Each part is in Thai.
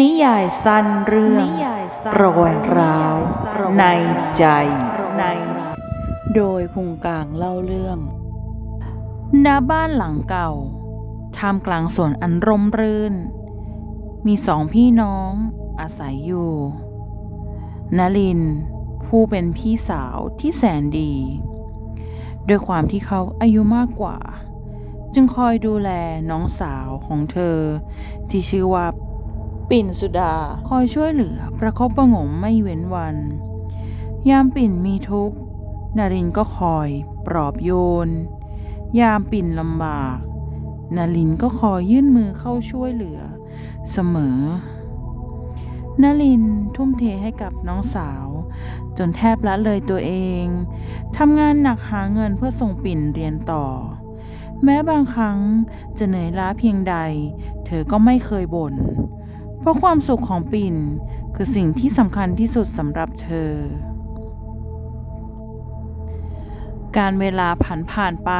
นิยายสั้นเรื่องรอยร้าวในใจในโดยพุงกลางเล่าเรื่องณบ้านหลังเก่าท่ามกลางสวนอันร่มรื่น มีสองพี่น้องอาศัยอยู่นลิน ผู้เป็นพี่สาวที่แสนดี ด้วยความที่เขาอายุมากกว่า จึงคอยดูแลน้องสาวของเธอ ที่ชื่อว่า ปิ่นสุดาคอยช่วยเหลือประคบประงมไม่เว้นวัน ยามปิ่นมีทุกข์นารินก็คอย ปลอบโยน ยามปิ่นลำบาก นารินก็คอยยื่นมือเข้าช่วยเหลือ เสมอ นารินทุ่มเทให้กับน้องสาว จนแทบละเลยตัวเองทำงานหนักหาเงินเพื่อส่งปิ่นเรียนต่อ แม้บางครั้งจะเหนื่อยล้าเพียงใด เธอก็ไม่เคยบ่น ราะความสุขของปิ่นคือสิ่งที่สำคัญที่สุดสำหรับเธอ การเวลาผ่านผ่านไป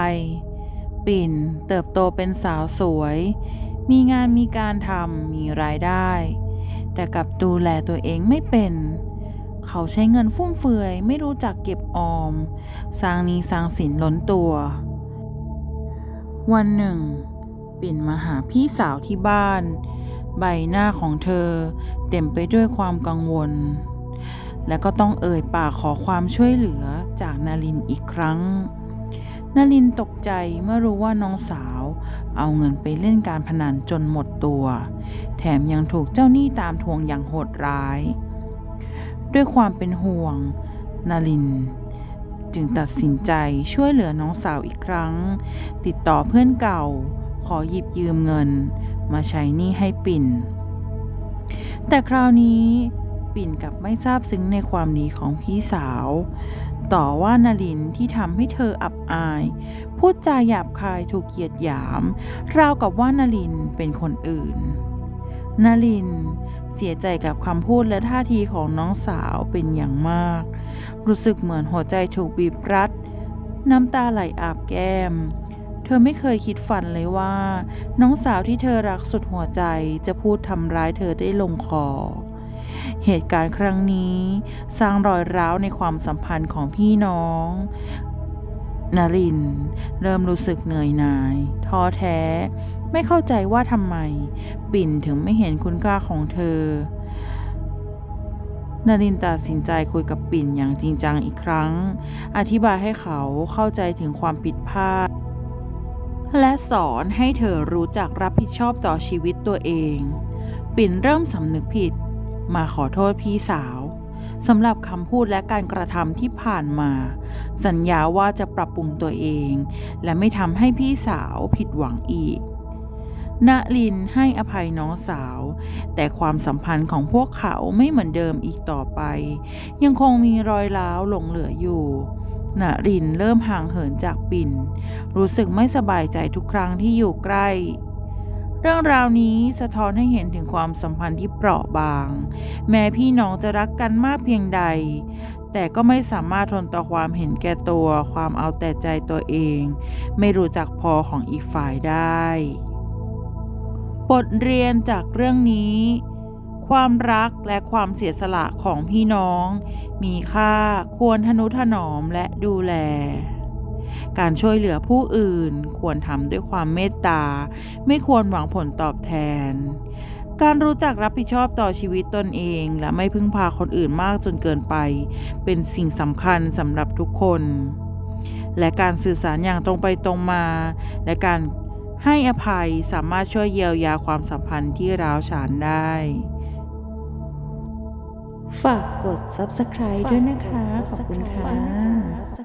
ปิ่นเติบโตเป็นสาวสวย มีงานมีการทำมีรายได้ แต่กลับดูแลตัวเองไม่เป็น เขาใช้เงินฟุ่มเฟือยไม่รู้จักเก็บออม สร้างหนี้สร้างสินล้นตัว วันหนึ่ง ปิ่นมาหาพี่สาวที่บ้าน ใบหน้าของเธอ เต็มไปด้วยความกังวล และก็ต้องเอ่ยปากขอความช่วยเหลือจากนาลินอีกครั้ง นาลินตกใจเมื่อรู้ว่าน้องสาว เอาเงินไปเล่นการพนันจนหมดตัว แถมยังถูกเจ้าหนี้ตามทวงอย่างโหดร้าย ด้วยความเป็นห่วง นาลินจึงตัดสินใจช่วยเหลือน้องสาวอีกครั้ง ติดต่อเพื่อนเก่า ขอหยิบยืมเงิน มาใช้หนี้ให้ปิ่น แต่คราวนี้ปิ่นกับไม่ทราบซึ้งในความดีของพี่สาว ต่อว่านาลินที่ทำให้เธออับอาย พูดจาหยาบคายถูกเหยียดหยาม ราวกับว่านาลินเป็นคนอื่น นาลินเสียใจกับคำพูดและท่าทีของน้องสาวเป็นอย่างมาก รู้สึกเหมือนหัวใจถูกบีบรัด น้ำตาไหลอาบแก้ม เธอไม่เคยคิดฝันเลยว่า น้องสาวที่เธอรักสุดหัวใจจะพูดทำร้ายเธอได้ลงคอ เหตุการณ์ครั้งนี้ สร้างรอยร้าวในความสัมพันธ์ของพี่น้องนรินเริ่มรู้สึกเหนื่อยหน่ายท้อแท้ ไม่เข้าใจว่าทำไม ปิ่นถึงไม่เห็นคุณค่าของเธอนารินตัดสินใจคุยกับปิ่นอย่างจริงจังอีกครั้ง อธิบายให้เขาเข้าใจถึงความผิดพลาด และสอนให้เธอรู้จักรับผิดชอบต่อชีวิตตัวเอง ปิ่นเริ่มสำนึกผิด มาขอโทษพี่สาวสำหรับคำพูดและการกระทำที่ผ่านมา สัญญาว่าจะปรับปรุงตัวเอง และไม่ทำให้พี่สาวผิดหวังอีกณลินให้อภัยน้องสาว แต่ความสัมพันธ์ของพวกเขาไม่เหมือนเดิมอีกต่อไป ยังคงมีรอยร้าวหลงเหลืออยู่ ณรินเริ่มห่างเหินจากปิ่น รู้สึกไม่สบายใจทุกครั้งที่อยู่ใกล้ เรื่องราวนี้สะท้อนให้เห็นถึงความสัมพันธ์ที่เปราะบาง แม้พี่น้องจะรักกันมากเพียงใด แต่ก็ไม่สามารถทนต่อความเห็นแก่ตัว ความเอาแต่ใจตัวเอง ไม่รู้จักพอของอีกฝ่ายได้ บทเรียนจากเรื่องนี้ ความรักและความเสียสละของพี่น้อง มีค่าควรทนุถนอมและดูแล การช่วยเหลือผู้อื่นควรทำด้วยความเมตตา ไม่ควรหวังผลตอบแทน การรู้จักรับผิดชอบต่อชีวิตตนเองและไม่พึ่งพาคนอื่นมากจนเกินไป เป็นสิ่งสำคัญสำหรับทุกคน และการสื่อสารอย่างตรงไปตรงมา และการให้อภัยสามารถช่วยเยียวยาความสัมพันธ์ที่ร้าวฉานได้ ฝากกด subscribe ด้วยนะคะ ขอบคุณค่ะ